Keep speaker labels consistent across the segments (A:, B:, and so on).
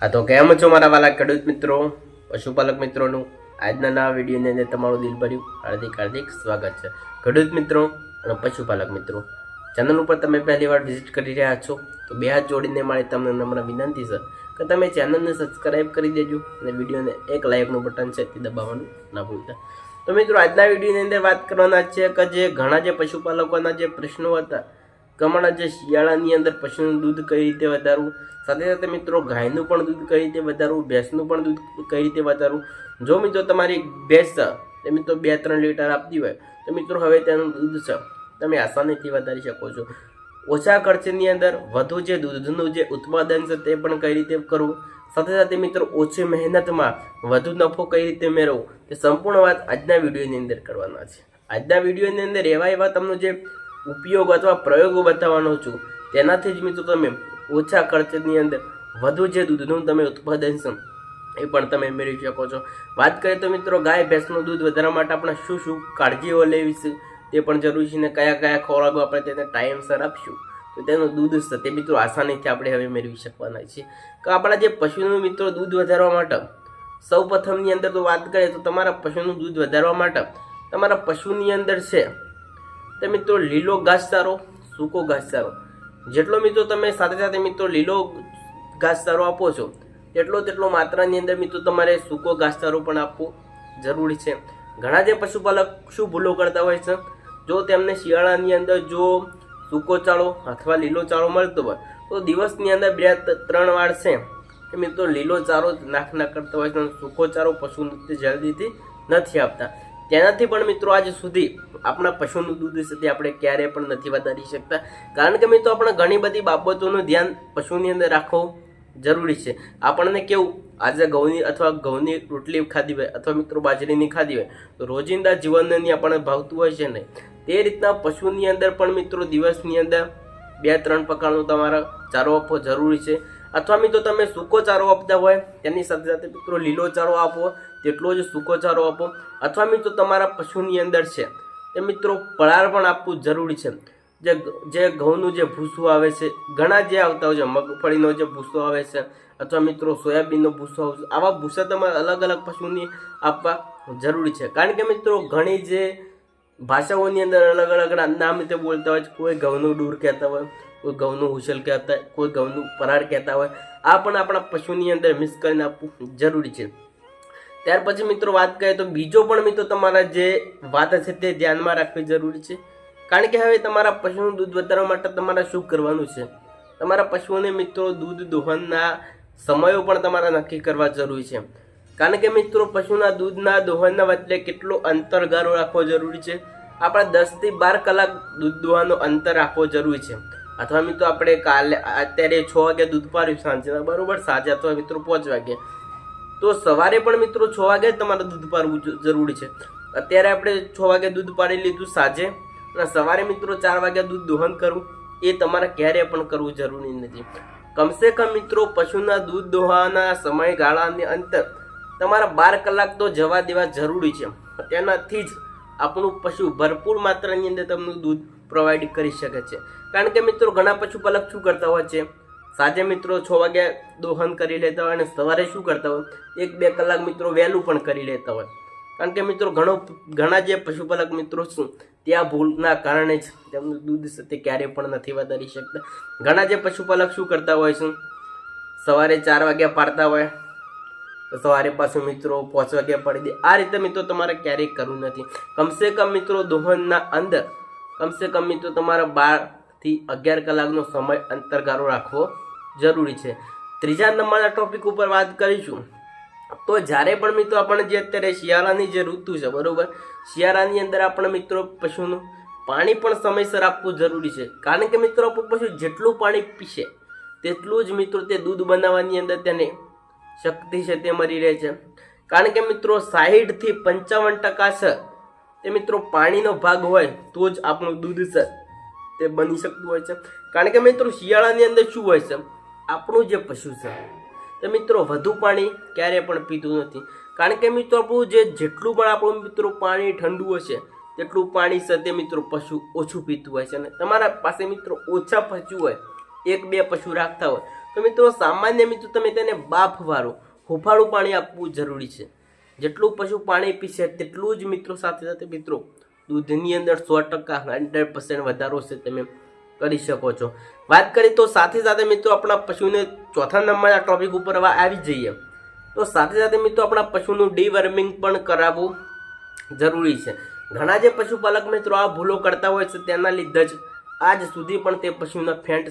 A: હા, તો કેમ છો મારા વાલા ખેડૂત મિત્રો? પશુપાલક મિત્રોનું આજના નવા વિડીયોની અંદર તમારું દિલભર્યું હાર્દિક હાર્દિક સ્વાગત છે. ખેડૂત મિત્રો અને પશુપાલક મિત્રો ચેનલ ઉપર તમે પહેલી વાર વિઝિટ કરી રહ્યા છો તો બે હાથ જોડીને મારી તમને નમ્ર વિનંતી છે કે તમે ચેનલને સબસ્ક્રાઈબ કરી દેજો અને વિડીયોને એક લાઇકનું બટન છે તે દબાવવાનું ના ભૂલતા. તો મિત્રો, આજના વિડીયોની અંદર વાત કરવાના છે કે જે ઘણા જે પશુપાલકોના જે પ્રશ્નો હતા કે હમણાં જે શિયાળાની અંદર પશુનું દૂધ કઈ રીતે વધારવું? સાથે સાથે મિત્રો ગાયનું પણ દૂધ કઈ રીતે વધારવું? ભેંસનું પણ દૂધ કઈ રીતે વધારવું? જો મિત્રો તમારી ભેંસ તે મિત્રો બે ત્રણ લીટર આપતી હોય, તો મિત્રો હવે તેનું દૂધ છે, તમે આસાનીથી વધારી શકો છો. ઓછા ખર્ચની અંદર વધુ જે દૂધનું જે ઉત્પાદન છે, તે પણ કઈ રીતે કરવું? સાથે સાથે મિત્રો ઓછી મહેનતમાં વધુ નફો કઈ રીતે મેળવવો? તે સંપૂર્ણ વાત આજના વિડીયોની અંદર કરવાના છે. આજના વિડીયોની અંદર એવા એવા તમને જે ઉપયોગ અથવા પ્રયોગો બતાવવાનો છું. તેનાથી જ મિત્રો તમે ઓછા ખર્ચની અંદર વધુ જે દૂધનું તમે ઉત્પાદન એ પણ તમે મેળવી શકો છો. વાત કરીએ તો મિત્રો ગાય ભેંસનું દૂધ વધારવા માટે આપણે શું શું કાળજીઓ લેવી તે પણ જરૂરી છે ને કયા કયા ખોરાકો આપણે તેને ટાઈમસર આપશું. તો તેનું દૂધ તે મિત્રો આસાનીથી આપણે હવે મેળવી શકવાના છીએ. કે આપણા જે પશુનું મિત્રો દૂધ વધારવા માટે સૌ પ્રથમની અંદર તો વાત કરીએ તો તમારા પશુનું દૂધ વધારવા માટે તમારા પશુની અંદર છે તે મિત્રો લીલો ઘાસચારો, સૂકો ઘાસચારો. જેટલો મિત્રો તમે સાથે સાથે મિત્રો લીલો ઘાસચારો આપો છો, તેટલો તેટલો માત્રાની અંદર મિત્રો તમારે સૂકો ઘાસચારો પણ આપવો જરૂરી છે. ઘણા જે પશુપાલક શું ભૂલો કરતા હોય છે, જો તેમને શિયાળાની અંદર જો સૂકો ચાળો અથવા લીલો ચાળો મળતો હોય, તો દિવસની અંદર બે ત્રણ વાર છે એ મિત્રો લીલો ચારો નાખ નાખ કરતા હોય છે સૂકો ચારો પશુને જલ્દીથી નથી આપતા. તેનાથી પણ મિત્રો આજ સુધી આપણા પશુનું દૂધ સુધી આપણે ક્યારેય પણ નથી વધારી શકતા. કારણ કે મિત્રો આપણે ઘણી બધી બાબતોનું ધ્યાન પશુની અંદર રાખવું જરૂરી છે. આપણને કેવું, આજે ઘઉંની અથવા ઘઉંની રોટલી ખાધી હોય અથવા મિત્રો બાજરીની ખાધી હોય, તો રોજિંદા જીવનની આપણને ભાવતું હોય છે ને? તે રીતના પશુની અંદર પણ મિત્રો દિવસની અંદર બે, ત્રણ પ્રકારનો તમારા ચારો આપવો જરૂરી છે. અથવા મિત્રો તમે સૂકો ચારો આપતા હોય, તેની સાથે સાથે મિત્રો લીલો ચારો આપો, તેટલો જ સૂકો ચારો આપો. અથવા મિત્રો તમારા પશુની અંદર છે એ મિત્રો પળાર પણ આપવું જરૂરી છે. જે જે ઘઉંનું જે ભૂસું આવે છે, ઘણા જે આવતા હોય છે, મગફળીનો જે ભૂસો આવે છે, અથવા મિત્રો સોયાબીનનો ભૂસો આવે છે, આવા ભૂસા તમારે અલગ અલગ પશુની આપવા જરૂરી છે. કારણ કે મિત્રો ઘણી જે ભાષાઓની અંદર અલગ અલગ નામ રીતે બોલતા હોય કોઈ ઘઉંનું ડૂર કહેતા હોય, કોઈ ઘઉંનું હુસલ કહેતા હોય, કોઈ ઘઉંનું પરાળ કહેતા હોય. આ પણ આપણા પશુની અંદર મિક્સ કરીને આપવું જરૂરી છે. ત્યાર પછી મિત્રો વાત કરીએ તો બીજો પણ મિત્રો તમારા જે વાત છે તે ધ્યાનમાં રાખવી જરૂરી છે. કારણ કે હવે તમારા પશુનું દૂધ વધારવા માટે તમારે શું કરવાનું છે? તમારા પશુઓને મિત્રો દૂધ દોહનના સમયો પણ તમારા નક્કી કરવા જરૂરી છે. કારણ કે મિત્રો, પશુના દૂધના દોહનના વચ્ચે કેટલો અંતરગાળો રાખવો જરૂરી છે? આપણે દસથી બાર કલાક દૂધ દોવાનો અંતર રાખવો જરૂરી છે. અથવા મિત્રો, આપણે કાલે, અત્યારે છ વાગે દૂધ પાડ્યું સાંજના બરોબર, સાંજે અથવા મિત્રો પાંચ વાગે. તો સવારે પણ મિત્રો છ વાગે તમારે દૂધ પાડવું જરૂરી છે. અત્યારે આપણે છ વાગે દૂધ પાડી લીધું સાંજે. અને સવારે મિત્રો ચાર વાગે દૂધ દોહન કરવું, એ તમારે ક્યારે પણ કરવું જરૂરી નથી. કમસે કમ મિત્રો, પશુના દૂધ દોહવાના સમયગાળાની અંતર તમારા બાર કલાક તો જવા દેવા જરૂરી છે. તેનાથી જ આપણું પશુ ભરપૂર માત્રાની અંદર તમને દૂધ પ્રોવાઈડ કરી શકે છે. કારણ કે મિત્રો, ઘણા પશુપાલક શું કરતા હોય છે? સાંજે મિત્રો છ વાગ્યા દોહન કરી લેતા હોય અને સવારે શું કરતા હોય? એક બે કલાક મિત્રો વહેલું પણ કરી લેતા હોય. કારણ કે મિત્રો, ઘણો ઘણા જે પશુપાલક મિત્રો શું, ત્યાં ભૂલના કારણે જ તેમનું દૂધ સાથે ક્યારેય પણ નથી વધારી શકતા. ઘણા જે પશુપાલક શું કરતા હોય છે? સવારે ચાર વાગ્યા પાડતા હોય તો સવારે પાછું મિત્રો પાંચ વાગ્યા પડી દે. આ રીતે મિત્રો તમારે ક્યારેય કરવું નથી. કમસે કમ મિત્રો દોહનના અંદર, કમસે કમ મિત્રો તમારા બારથી અગિયાર કલાકનો સમય અંતરગાળો રાખવો જરૂરી છે. ત્રીજા નંબરના ટોપિક ઉપર વાત કરીશું. તો જ્યારે પણ મિત્રો આપણે જે અત્યારે શિયાળાની જે ઋતુ છે, બરાબર? શિયાળાની અંદર આપણે મિત્રો પશુનું પાણી પણ સમયસર આપવું જરૂરી છે. કારણ કે મિત્રો પશુ જેટલું પાણી પીશે, તેટલું જ મિત્રો તે દૂધ બનાવવાની અંદર તેને શક્તિ છે તે મળી રહે છે. કારણ કે મિત્રો સાહીઠથી પંચાવન ટકા છે. તે મિત્રો પાણીનો ભાગ હોય તો જ આપણું દૂધ છે. તે બની શકતું હોય છે. કારણ કે મિત્રો શિયાળાની અંદર શું હોય છે? આપણું જે પશુ છે. તે મિત્રો વધુ પાણી ક્યારેય પણ પીતું નથી. કારણ કે મિત્રો આપણું જે જેટલું પણ આપણું મિત્રો પાણી ઠંડુ હશે, તેટલું પાણી છે તે મિત્રો પશુ ઓછું પીતું હોય છે. અને તમારા પાસે મિત્રો ઓછા પશુ હોય, એક બે પશુ રાખતા હોય તો મિત્રો, સામાન્ય મિત્રો, તમે તેને બાફવાળું હુફાળું પાણી આપવું જરૂરી છે. જેટલું પશુ પાણી પીશે તેટલું જ મિત્રો, સાથે સાથે મિત્રો, દૂધની અંદર સો ટકા હંડ્રેડ પર્સન્ટ વધારો છે તમે કરી શકો છો. વાત કરીએ તો સાથે સાથે મિત્રો, આપણા પશુને ચોથા નંબરના ટોપિક ઉપર આવી જઈએ. તો સાથે સાથે મિત્રો, આપણા પશુનું ડીવર્મિંગ પણ કરાવવું જરૂરી છે. ઘણા જે પશુપાલક મિત્રો આ ભૂલો કરતા હોય છે, તેના લીધે જ આજ સુધી પણ તે પશુના ફેન્ટ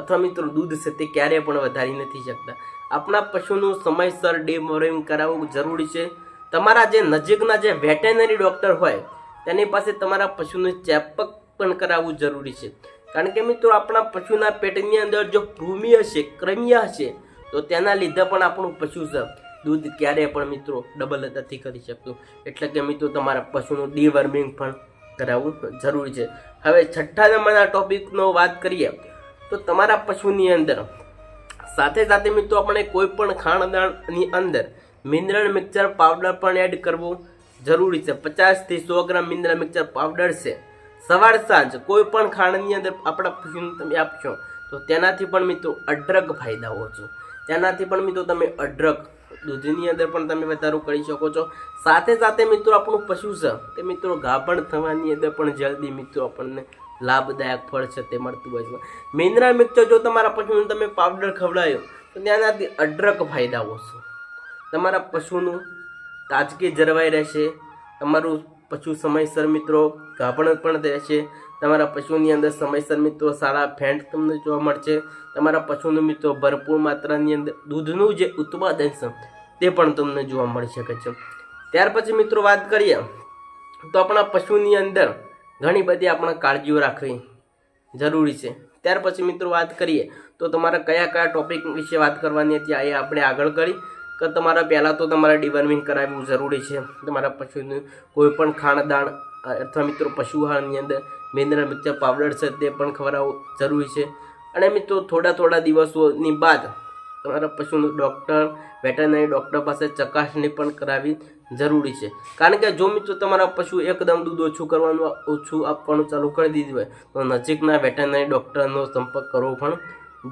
A: અથવા મિત્રો, દૂધ છે તે ક્યારેય પણ વધારી નથી શકતા. આપણા પશુનું સમયસર ડીવર્મિંગ કરાવવું જરૂરી છે. તમારા જે નજીકના જે વેટેનરી ડૉક્ટર હોય, તેની પાસે તમારા પશુનું ચેપક પણ કરાવવું જરૂરી છે. કારણ કે મિત્રો, આપણા પશુના પેટની અંદર જો કૃમિ હશે, ક્રમિયા હશે, તો તેના લીધે પણ આપણું પશુ છે દૂધ ક્યારેય પણ મિત્રો ડબલ નથી કરી શકતું. એટલે કે મિત્રો, તમારા પશુનું ડીવર્મિંગ પણ કરાવવું જરૂરી છે. હવે છઠ્ઠા નંબરના ટોપિકનો વાત કરીએ. તો તમારા પશુની અંદર, સાથે સાથે મિત્રો આપણે કોઈ પણ ખાણદાણની અંદર મિનરલ મિક્સર પાવડર પણ એડ કરવો જરૂરી છે. પચાસથી સો ગ્રામ મિનરલ મિક્સર પાવડર છે. સવાર સાંજ કોઈ પણ ખાંડની અંદર આપણા પશુને તમે આપશો, તો તેનાથી પણ મિત્રો અઢળક ફાયદાઓ છે. તેનાથી પણ મિત્રો તમે અઢળક દૂધની અંદર પણ તમે વધારો કરી શકો છો. સાથે સાથે મિત્રો આપણું પશુ છે, તે મિત્રો ગાભણ થવાની અંદર પણ જલ્દી મિત્રો આપણને લાભદાયક ફળ છે તે મળતું હોય છે. મિનરલ મિક્સર જો તમારા પશુને તમે પાવડર ખવડાવ્યો તો તેનાથી અઢળક ફાયદાઓ છે. તમારા પશુનું તાજગી જળવાઈ રહેશે, તમારું પશુ સમયસર મિત્રો ગાભણ પણ રહેશે, તમારા પશુની અંદર સમયસર મિત્રો સારા ફેન્ટ તમને જોવા મળશે, તમારા પશુનું મિત્રો ભરપૂર માત્રાની અંદર દૂધનું જે ઉત્પાદન છે, તે પણ તમને જોવા મળી શકે છે. ત્યાર પછી મિત્રો વાત કરીએ, તો આપણા પશુની અંદર ઘણી બધી આપણે કાળજીઓ રાખવી જરૂરી છે. ત્યાર પછી મિત્રો વાત કરીએ, તો તમારે કયા કયા ટોપિક વિશે વાત કરવાની હતી એ આપણે આગળ કરી. કે તમારા પહેલાં તો તમારે ડિવર્મિંગ કરાવવું જરૂરી છે. તમારા પશુનું કોઈ પણ ખાણદાણ, અથવા મિત્રો પશુહારની અંદર મિનરલ મિક્સર પાવડર છે તે પણ ખવડાવવું જરૂરી છે. અને મિત્રો થોડા થોડા દિવસોની બાદ તમારા પશુનું ડૉક્ટર વેટરનરી ડૉક્ટર પાસે ચકાસણી પણ કરાવવી જરૂરી છે. કારણ કે જો મિત્રો તમારા પશુ એકદમ દૂધ ઓછું કરવાનું, ઓછું આપવાનું ચાલુ કરી દીધું હોય, તો નજીકના વેટરનરી ડૉક્ટરનો સંપર્ક કરવો પણ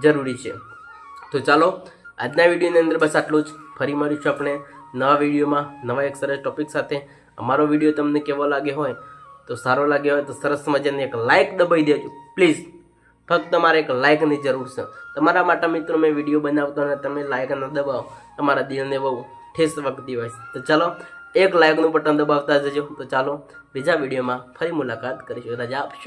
A: જરૂરી છે. તો ચાલો, આજના વિડીયોની અંદર બસ આટલું જ. ફરી મળીશું આપણે નવા વિડીયોમાં નવા એક સરસ ટોપિક સાથે. અમારો વીડિયો તમને કેવો લાગે હોય, તો સારો લાગ્યો હોય, તો સરસ મજાની એક લાઇક દબાઈ દેજો. પ્લીઝ, ફક્ત તમારે એક લાઇકની જરૂર છે. તમારા માટે મિત્રો મેં વીડિયો બનાવતો અને તમે લાઇક ન દબાવો. તમારા દિલને બહુ ઠેસ વખતી હોય તો ચાલો, એક લાઇકનું બટન દબાવતા જજો. તો ચાલો, બીજા વિડીયોમાં ફરી મુલાકાત કરીશું. રજા આપશો?